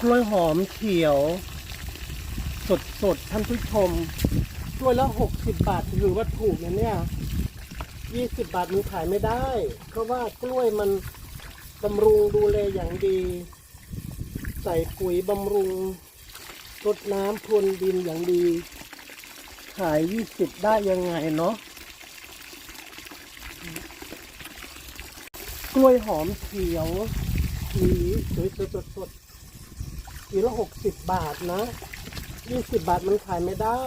กล้วยหอมเขียว สดสดๆท่านผู้ชมกล้วยละหกสิบบาทถือว่าถูกนะเนี่ยยี่สิบบาทมันขายไม่ได้ เพราะว่ากล้วยมันบำรุงดูแลอย่างดี ใส่ปุ๋ยบำรุงรดน้ำพรวนดินอย่างดี ขายยี่สิบได้ยังไงเนาะกล้วยหอมเขียวหวีสวยสดสด ๆหวีละหกสิบบาทนะยี่สิบบาทมันขายไม่ได้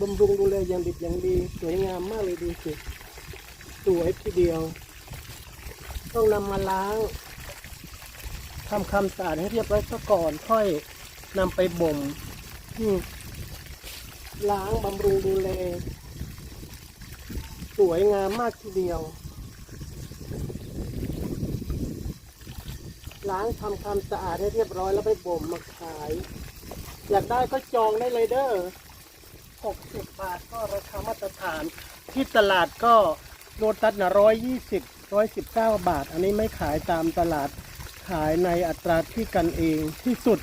บำรุงดูแลอย่างดิบอย่างดีสวยงามมากเลยดูสิสวยทีเดียว ต้องนำมาล้างทำความสะอาดให้เรียบร้อยซะก่อนค่อยนำไปบ่มอืมล้างบำรุงดูแล สวยงามมากทีเดียว ล้างทำความสะอาดให้เรียบร้อยแล้วไปบ่มมาขาย อยากได้ก็จองได้เลยเด้อหกสิบบาทก็ราคามาตรฐาน ที่ตลาดก็โลตัสนะร้อยยี่สิบร้อยสิบเก้าบาท อันนี้ไม่ขายตามตลาดขายในอัตราที่กันเองที่สุด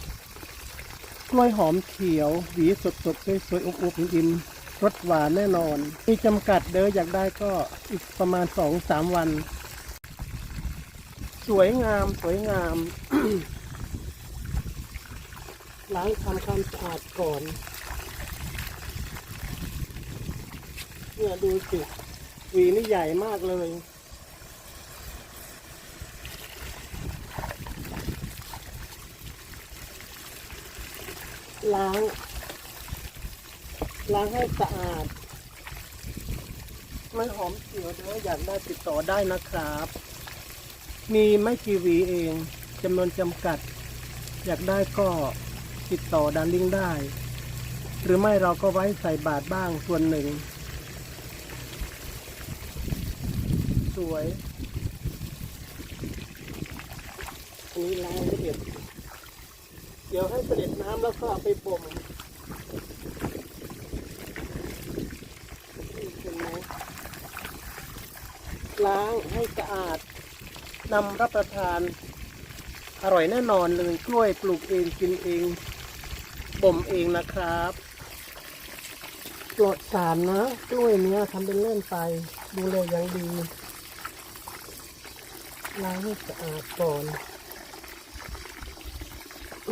กล้วยหอมเขียว หวีสดสดๆสวยๆอุบๆอิ่มรสหวานแน่นอน มีจำกัดเด้ออยากได้ก็อีกประมาณสองสามวัน สวยงามสวยงาม ล้างทำความสะอาดก่อนเนี่ยดูสิหวีนี่ใหญ่มากเลยล้าง ล้างให้สะอาด ไม่หอมเขียวเด้ออยากได้ติดต่อได้นะครับ มีไม่กี่วีเองจำนวนจำกัด อยากได้ก็ติดต่อดันลิงได้ หรือไม่เราก็ไว้ใส่บาทบ้างส่วนหนึ่ง สวยอันนี้ล้างละเอียดเดี๋ยวให้เสด็จน้ำแล้วก็เอาไปบ่มล้างให้สะอาด นำรับประทาน อร่อยแน่นอนเลยกล้วยปลูกเองกินเอง บ่มเองนะครับปลอดสารนะกล้วยเนี้ยทำเป็นเล่นไป ดูแลอย่างดีล้างให้สะอาดก่อนอ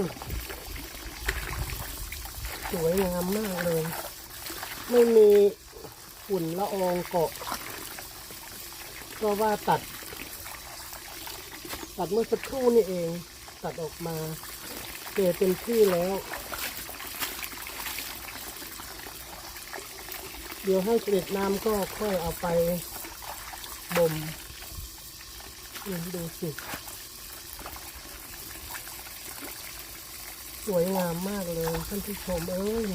สวยงามมากเลย ไม่มีฝุ่นละอองเกาะเพราะว่าตัด ตัดเมื่อสักครู่นี่เอง ตัดออกมาเกยเป็นที่แล้ว เดี๋ยวให้เกล็ดน้ำก็ค่อยเอาไปบ่มดูสิ สวยงามมากเลยท่านผู้ชมเอ้ย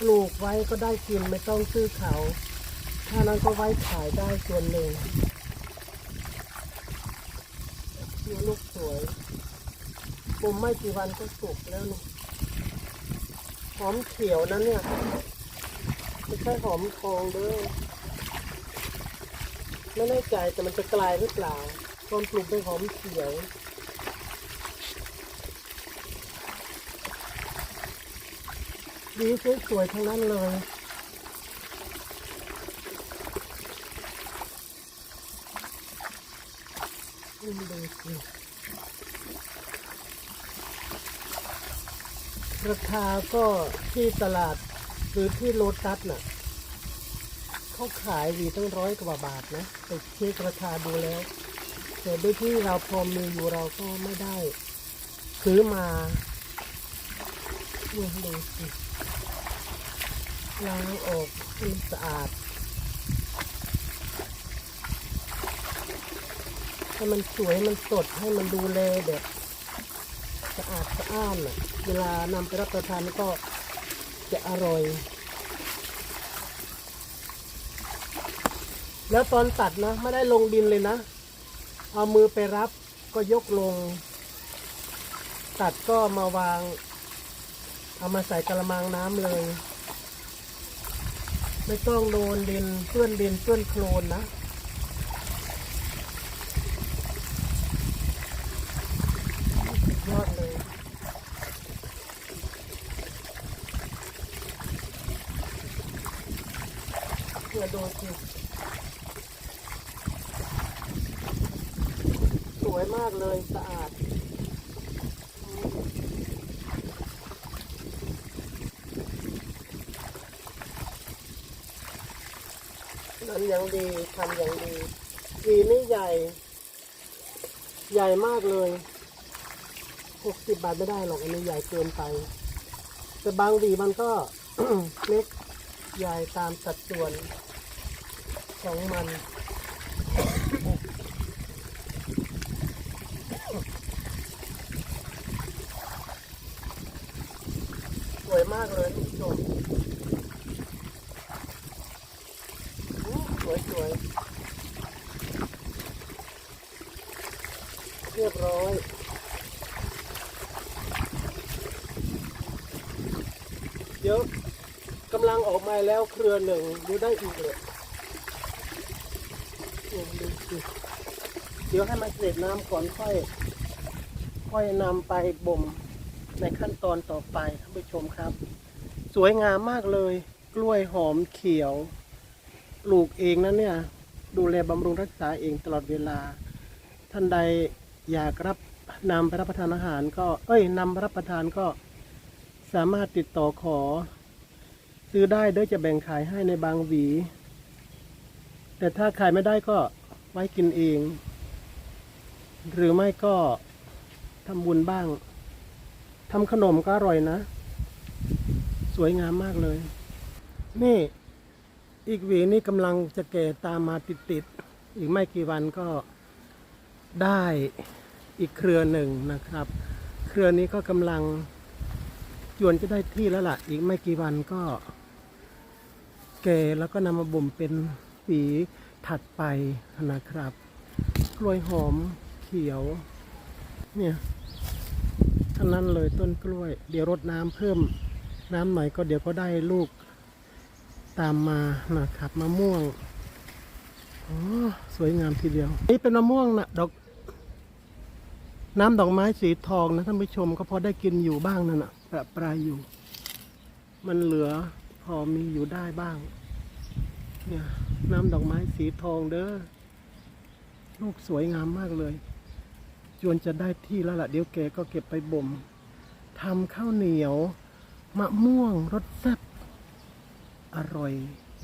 ปลูกไว้ก็ได้กินไม่ต้องซื้อเขา ถ้านั้นก็ไว้ขายได้ส่วนหนึ่ง เนื้อลูกสวยบ่มไม่กี่วันก็สุกแล้วนี่หอมเขียวนะเนี่ย ไม่ใช่หอมทองด้อไม่แน่ใจแต่มันจะกลายหรือเปล่าตอนปลูกเป็นหอมเขียวดีสวยๆทั้งนั้นเลย อืมดูสิราคาก็ที่ตลาดหรือที่โลตัสน่ะเขาขายวีตั้งร้อยกว่าบาทนะไปเช็คราคาดูแล้ว แต่ด้วยที่เราพอมีอยู่เราก็ไม่ได้ ซื้อมาเนี่ยดูสิล้างออกให้สะอาด ให้มันสวยมันสดให้มันดูแลแบบสะอาดสะอ้านเวลานำไปรับประทานก็จะอร่อย แล้วตอนตัดนะ ไม่ได้ลงดินเลยนะ เอามือไปรับก็ยกลง ตัดก็มาวาง เอามาใส่กระมังน้ำเลย ไม่ต้องโดนดินเปื้อนดินเปื้อนโคลนนะ สิสวยมากเลยสะอาดนั้นยังดีทำอย่างดีหวีนี่ใหญ่ ใหญ่มากเลยหกสิบบาทไม่ได้หรอกอันนี้ใหญ่เกินไป แต่บางหวีมันก็เล็กใหญ่ตามสัดส่วน ของมันสวยมากเลยทุกชมสวยสวยเรียบร้อยเดี๋ยวกำลังออกมาแล้วเครือหนึ่งดูได้อีกเลยโอ้ดูสิ เดี๋ยวให้มันเสด็จน้ำก่อนค่อย ค่อยนำไปบ่มในขั้นตอนต่อไปท่านผู้ชมครับ สวยงามมากเลย กล้วยหอมเขียวปลูกเองนะเนี่ย ดูแลบำรุงรักษาเองตลอดเวลา ท่านใดอยากรับนำไปรับประทานอาหาร ก็เอ้ยนำไปรับประทานก็สามารถติดต่อขอ ซื้อได้เด้อจะแบ่งขายให้ในบางหวี แต่ถ้าขายไม่ได้ก็ไว้กินเอง หรือไม่ก็ทำบุญบ้างทำขนมก็อร่อยนะ สวยงามมากเลย นี่อีกหวีนี่กำลังจะแก่ตามมาติดๆ อีกไม่กี่วันก็ได้อีกเครือหนึ่งนะครับ เครือนี้ก็กำลังจวนจะได้ที่แล้วล่ะ อีกไม่กี่วันก็ แก่แล้วก็นำมาบ่มเป็น สีถัดไปนะครับ กล้วยหอมเขียว เนี่ยทั้งนั้นเลยต้นกล้วย เดี๋ยวรดน้ำเพิ่มน้ำหน่อยก็เดี๋ยวก็ได้ลูกตามมานะครับมะม่วงโอ้สวยงามทีเดียว นี่เป็นมะม่วงนะดอก น้ำดอกไม้สีทองนะท่านผู้ชมก็พอได้กินอยู่บ้างนั่นน่ะประปรายอยู่ มันเหลือพอมีอยู่ได้บ้าง เนี่ย น้ำดอกไม้สีทองเด้อลูกสวยงามมากเลยจวนจะได้ที่แล้วล่ะเดี๋ยวแกก็เก็บไปบ่มทำข้าวเหนียว มะม่วงรสแซ่บอร่อย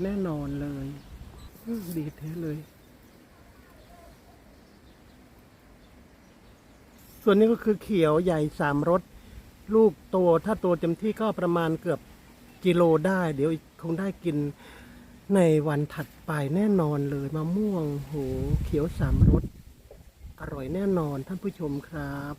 แน่นอนเลยดีแท้เลย ส่วนนี้ก็คือเขียวใหญ่สามรสลูกโตถ้าโตเต็มที่ก็ประมาณเกือบกิโลได้ เดี๋ยวคงได้กิน ในวันถัดไปแน่นอนเลยมะม่วงโหเขียวสามรสอร่อยแน่นอนท่านผู้ชมครับ